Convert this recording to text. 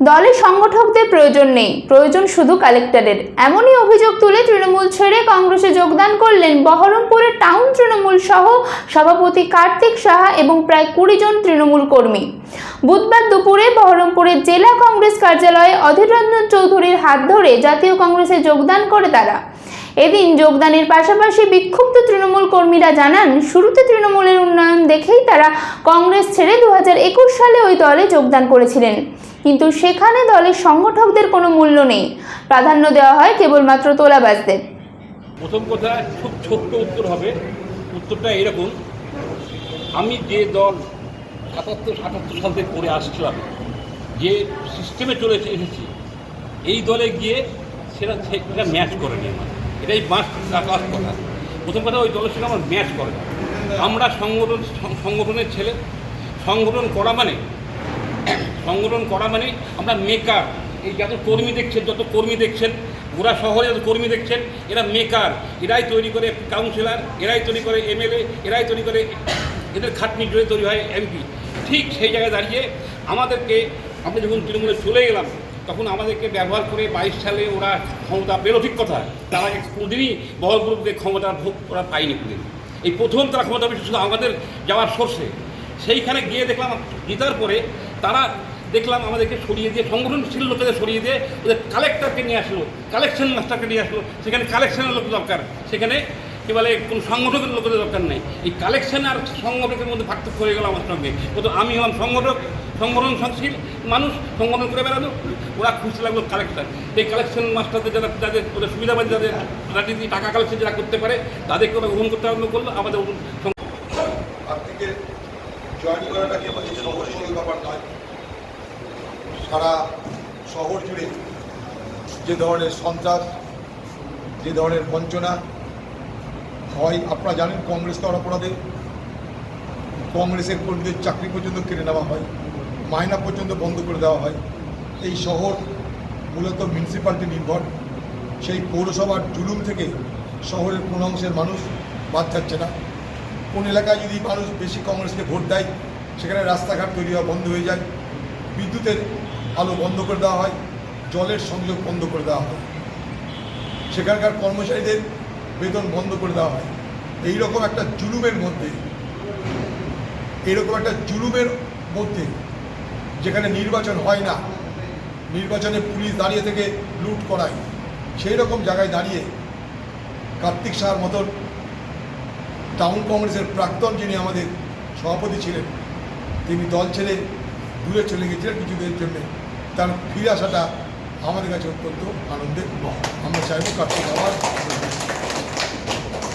দলে সংগঠকদের প্রয়োজন নেই, প্রয়োজন শুধু কালেক্টরের এমনই অভিযোগ তুলে তৃণমূল ছেড়ে কংগ্রেসে যোগদান করলেন বহরমপুরের টাউন তৃণমূল সহ সভাপতি কার্তিক সাহা এবং প্রায় কুড়ি জন তৃণমূল কর্মী। বুধবার দুপুরে বহরমপুরের জেলা কংগ্রেস কার্যালয়ে অধীর রঞ্জন চৌধুরীর হাত ধরে জাতীয় কংগ্রেসে যোগদান করে তারা। এদিন যোগদানের পাশাপাশি বিক্ষুব্ধ তৃণমূল কর্মীরা জানান, শুরুতে তৃণমূলের উন্নয়ন দেখেই তারা কংগ্রেস ছেড়ে দু হাজার একুশ সালে ওই দলে যোগদান করেছিলেন। কিন্তু সেখানে দলের সংগঠকদের কোনো মূল্য নেই। প্রাধান্য দেওয়া হয় কেবলমাত্র তোলাবাজদের। প্রথম কথা, খুব ছোট্ট উত্তর হবে। উত্তরটা এরকম, আমি যে দল সাতাত্তর সাতাত্তর সাল থেকে করে আসছিলাম যে সিস্টেমে চলে এসেছি, এই দলে গিয়ে সেটা সেটা ম্যাচ করেনি আমার এটাই মাস আকাশ কথা। প্রথম কথা ওই দলের সঙ্গে আমার ম্যাচ করে না। আমরা সংগঠন, সংগঠনের ছেলে। সংগঠন করা মানে সংগঠন করা মানে আমরা মেকার এই যত কর্মী দেখছেন, যত কর্মী দেখছেন গোড়া শহরে যত কর্মী দেখছেন, এরা মেকার এরাই তৈরি করে কাউন্সিলর এরাই তৈরি করে এমএলএ এরাই তৈরি করে এদের খাটনি জুড়ে তৈরি হয় এমপি ঠিক সেই জায়গায় দাঁড়িয়ে আমাদেরকে, আমরা যখন তৃণমূলে চলে গেলাম তখন আমাদেরকে ব্যবহার করে বাইশ সালে ওরা ক্ষমতা পেল ঠিক কথা। তারা কোনোদিনই বহরপুরকে ক্ষমতা ভোগ ওরা পায়নি কোনোদিন। এই প্রথম তারা ক্ষমতা পেয়েছে শুধু আমাদের যাওয়ার সোর্সে সেইখানে গিয়ে দেখলাম জেতার পরে তারা দেখলাম আমাদেরকে সরিয়ে দিয়ে, সংগঠনশীল লোকেদের সরিয়ে দিয়ে ওদের কালেক্টরকে নিয়ে আসলো কালেকশন মাস্টারকে নিয়ে আসলো। সেখানে কালেকশনের লোক দরকার। সেখানে কি বলে, কোনো সংগঠকের লোকেদের দরকার নেই। এই কালেকশন আর সংগঠকের মধ্যে পার্থক্য হয়ে গেল আমার সঙ্গে। তো আমি হলাম সংগঠক, সংগঠন সংশীল মানুষ, সংগঠন করে বেড়ানো। ওরা খুশি লাগল কালেকশন এই কালেকশন মাস্টারদের যারা, যাদের ওদের সুবিধাবাদী যাদের রাজনীতি টাকা কালেকশন যারা করতে পারে, তাদেরকে ওরা গ্রহণ করতে আরম্ভ করল। আমাদের ব্যাপার সারা শহর জুড়ে যে ধরনের সন্ত্রাস, যে ধরনের বঞ্চনা হয়, আপনারা জানেন কংগ্রেস তো অপরাধে। কংগ্রেসের কর্মীদের চাকরি পর্যন্ত কেড়ে নেওয়া হয়, মাইনা পর্যন্ত বন্ধ করে দেওয়া হয়। এই শহর মূলত মিউনিসিপ্যালিটি নির্ভর। সেই পৌরসভার জুলুম থেকে শহরের কোন অংশের মানুষ বাদ যাচ্ছে না। কোন এলাকায় যদি মানুষ বেশি কংগ্রেসকে ভোট দেয়, সেখানে রাস্তাঘাট তৈরি হওয়া বন্ধ হয়ে যায়, বিদ্যুতের আলো বন্ধ করে দেওয়া হয়, জলের সংযোগ বন্ধ করে দেওয়া হয়। সেখানকার কর্মচারীদের বেতন বন্ধ করে দেওয়া হয়। এই রকম একটা জুলুমের মধ্যে, এইরকম একটা জুলুমের মধ্যে যেখানে নির্বাচন হয় না, নির্বাচনে পুলিশ দাঁড়িয়ে থেকে লুট করায় সেই রকম জায়গায় দাঁড়িয়ে কার্তিক সাহার মতন টাউন কংগ্রেসের প্রাক্তন যিনি আমাদের সভাপতি ছিলেন, তিনি দল ছেড়ে দূরে চলে গেছিলেন কিছুদিনের জন্য, তার ফিরে আসাটা আমাদের কাছে অত্যন্ত আনন্দের আমরা চাইব কার্তিক আবার